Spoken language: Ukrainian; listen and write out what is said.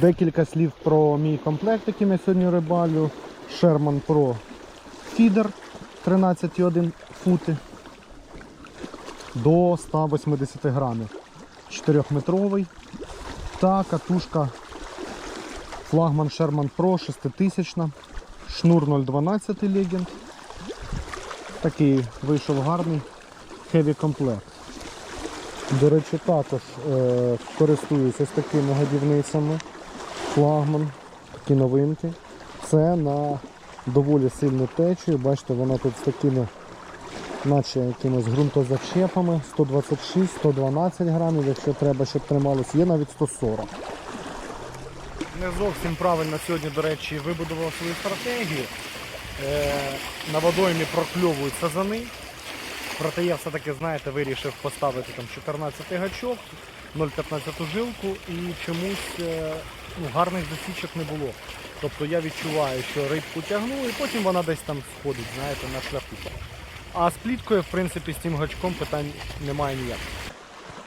Декілька слів про мій комплект, яким я сьогодні рибалю. Sherman Pro Feeder 13,1 фути до 180 грамів. 4-метровий. Та катушка флагман Sherman Pro 6000. Шнур 012 Legend. Такий вийшов гарний heavy комплект. До речі, також е, користуюся ось такими годівницями. Флагман, такі новинки. Це на доволі сильну течію. Бачите, вона тут з такими, наче якимись ґрунтозачепами. 126-112 грамів, якщо треба, щоб трималось, є навіть 140. Не зовсім правильно сьогодні, до речі, вибудував свою стратегію. Е, на водоймі прокльовують сазани. Проте я все-таки, знаєте, вирішив поставити там 14 гачок, 0,15 жилку і чомусь е, ну, гарних засічок не було. Тобто я відчуваю, що рибку тягну і потім вона десь там сходить, знаєте, на шляху. А з пліткою, в принципі, з тим гачком питань немає ніяких.